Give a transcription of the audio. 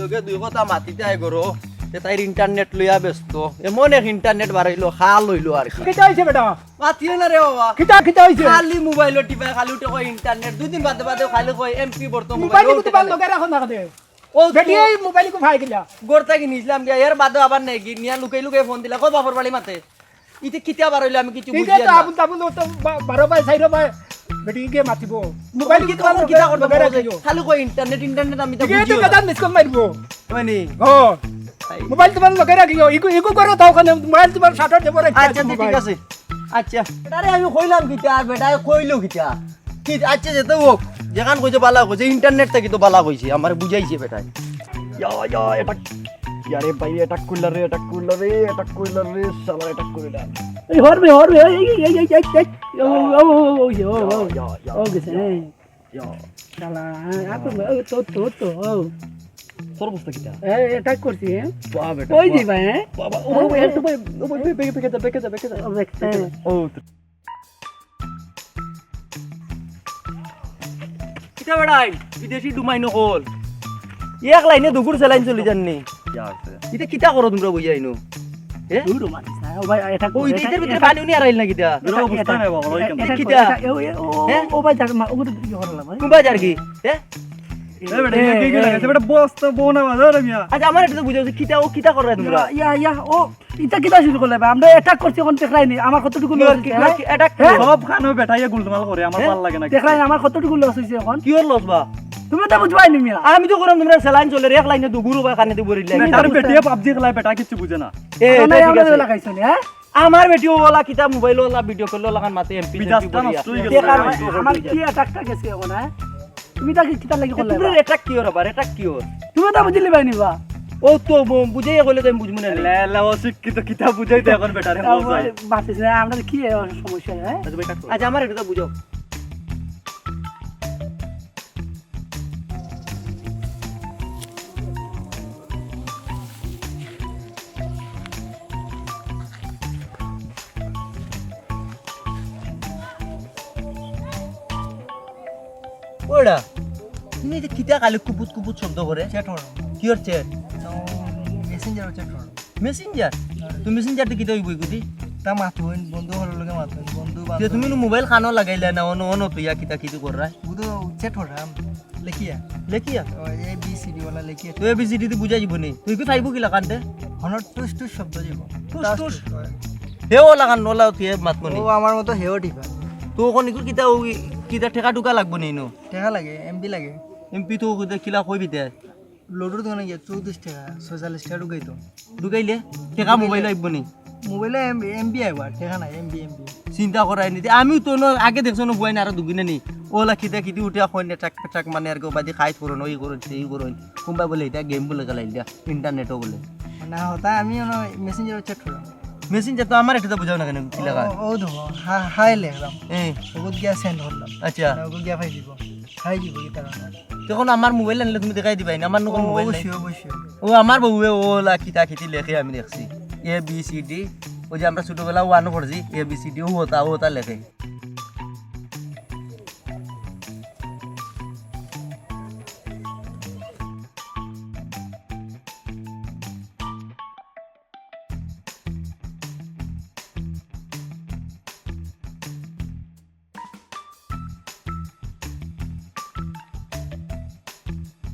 লগে দুই কথা মাতিতে আই গরো। তে তাইর ইন্টারনেট লইয়া ব্যস্ত। এমন এক ইন্টারনেট বাড়াইলো খাল লইলো আর কি। কিতা হইছে বেটা? মাতিয়ে না রে বাবা। কিতা কিতা হইছে খালি মোবাইল টিপা খালি উঠে কয় ইন্টারনেট দুদিন বাদে বাদে খালি কয় এমপি বর্ত মোবাইল মোবাইল তোমার লগে রাখো না দে ও বেটি এই মোবাইল কো ভাই গিলা গোরতা কি নিছিলাম গিয়া এর বাদে আবার নাই গি নিয়া লুকাই লুকাই ফোন দিলা কই বাপর বাড়ি মাতে। ইতে কিতা বাড়াইলো আমি কিছু বুঝি আছে আবুল তাবুল তো বারো বাই চাইরো বাই বেটি কে মাতিব মোবাইল কি তোমার লগে কিতা করতে লগে রাখিও খালি কয় ইন্টারনেট ইন্টারনেট আমি তো বুঝিও বেটা মিস কল মারবো মানে ও মোবাইল তোমার লগে রাখিও ইকো ইকো করো তাও খানে মোবাইল তোমার সাটার দেব রে আচ্ছা ঠিক আছে। আচ্ছা আরে আমি কইলাম কিতা আর বেটা কইলো কিতা কি আচ্ছা যেতে হোক। যেখান কইছে বালা কইছে ইন্টারনেট থেকে তো বালা কইছে আমার বুঝাইছে বেটাই ইয়া ইয়া এটা ইয়ারে ভাই এটা কুলার রে এটা কুলার রে এটা কুলার রে সালা এটা কুলার। এই হরবে হরবে এই এই এই এই। এই ও ও ও ও ও ইয়া ইয়া ও গেছে এই ইয়া শালা আপু তো তো তো ও তোর বুঝতে কিতা এই অ্যাটাক করছি বাহ বেটা কই বাহ। দিবা বাবা ও ভাই একটু ভাই ও ভাই বেকে বেকে দা ও বেড়াই বিদেশি ডুমাই নহল এক লাইনে দুগুর সেলাইন চলি জাননি ইতা কিতা করো তোমরা বুঝাইনো এ মারিস না ও ভাই অ্যাটাক ও ইতা ভিতরে পানি উনি আরাইল না কিতা কিতা? হ্যাঁ? ও ভাই যাক মা ওগুলো কি করলা ভাই? কুম্বা যার কি? এ? বস্তা বোনা বাজার মিয়া। আমার এটা ইয়া ইয়া কিটা নি কতটুকু লস হ্যাঁ? এটা হ্যাঁ? সব খানো বেটাইয়া গুলমাল করে আমার হ্যাঁ? ভালো লাগে না দেখলাই নি আমার কতটুকু লস হইছে এখন? কিওর লস বা? তুমি তো বুঝবাই নি মিয়া। আমি তো করলাম তোমরা সেলাইন চলে রে এক লাইনে দুগুরু বা কানে দিব রিলে বেটার বেটিয়া পাবজি খেলায় বেটা কিছু বুঝে না। এ ঠিক আছে। লাগাইছো নি হ্যাঁ? আমার বেটিও ওলা কিতা মোবাইল ওলা ভিডিও করল লাগান মাতে এমপি মিজাজটা নষ্ট হয়ে গেছে। আমার কি অ্যাটাকটা গেছে এখন হ্যাঁ? তুমি তাকে কিটা লাগি করলে তোমরা এটা কিওর আবার? এটা কিওর তুমি তো বুঝলি ভাই নিবা ও তো ব- বুঝাইয়া কইলে তো আমি বুঝব না লে লে ও শিক্ষিত কিতা বুঝাইতে এখন বেটারে বোঝাই বাতিস না আমরা কি সমস্যা হ্যাঁ? আচ্ছা আমার এটা তো বুঝাও। ওটা তুমি এটা কিতা কালে কুপুত কুপুত শব্দ করে চ্যাট হলো কিওর চেট মেসেঞ্জার চ্যাট হলো মেসেঞ্জার তুমি মেসেঞ্জার কিতা হইব কইতি তা মাথো হইন বন্ধু হলো লগে মাথো হইন বন্ধু যে তুমি মোবাইল খানো লাগাইলা না অন অন তো ইয়া কিতা কিতু কর রাই বুধু চ্যাট হলো লেখিয়া? লেখিয়া এ বি সি ডি ওলা লেখিয়া। তুই এবিসিডি তে বুঝাই যাব নি তুই কি ফাইবো কি লাগানতে হনর টুস টুস শব্দ যাব টুস টুস। হে ও লাগান নলা তুই মাত মনি ও আমার মতো হেও টিপা তো কোন ইকুর কিতা ও কিতা ঠেকা টুকা লাগবো নি নো? টাকা লাগে এমবি লাগে। এমপি তো কিলা কইবি তে লোডর দোকানে গিয়ে চৌত্রিশ টাকা ছয়চল্লিশ টাকা ঢুকাই তো ঢুকাইলে ঠেকা মোবাইল আইব নি? মোবাইলে এমবি আইব টাকা নাই এমবি এমবি চিন্তা করাই নি আমিও তো ন আগে দেখছ না বুয়াই না আর দুগিনে নি। ওলা কিতা কিতি উঠে এখন ট্রাক ট্রাক মানে আর বাদি খাই করুন ওই করুন সেই করুন কোনবা বলে এটা গেম বলে গেলাই দিয়া ইন্টারনেটও বলে। না হতা আমি মেসেঞ্জার চ্যাট হলো মেসেঞ্জার তো আমার একটা বুঝাও না কেন কি লাগা ও দো হাই লাগলাম এই ওগুত গিয়া সেন্ড করলাম। আচ্ছা। ওগুত গিয়া ফাই দিব খাই দিব কি তার তখন আমার মোবাইল আনলে তুমি দেখাই দিবাই না আমার নকল মোবাইল নাই। ও আমার বউয়ে ওলা কিতা কিতি লেখে আমি দেখছি। এ বি সি ডি ও যে আমরা ছোটবেলা ওয়ান পড়ছি এ বি সি ডি ও হতা ও হতা লেখে।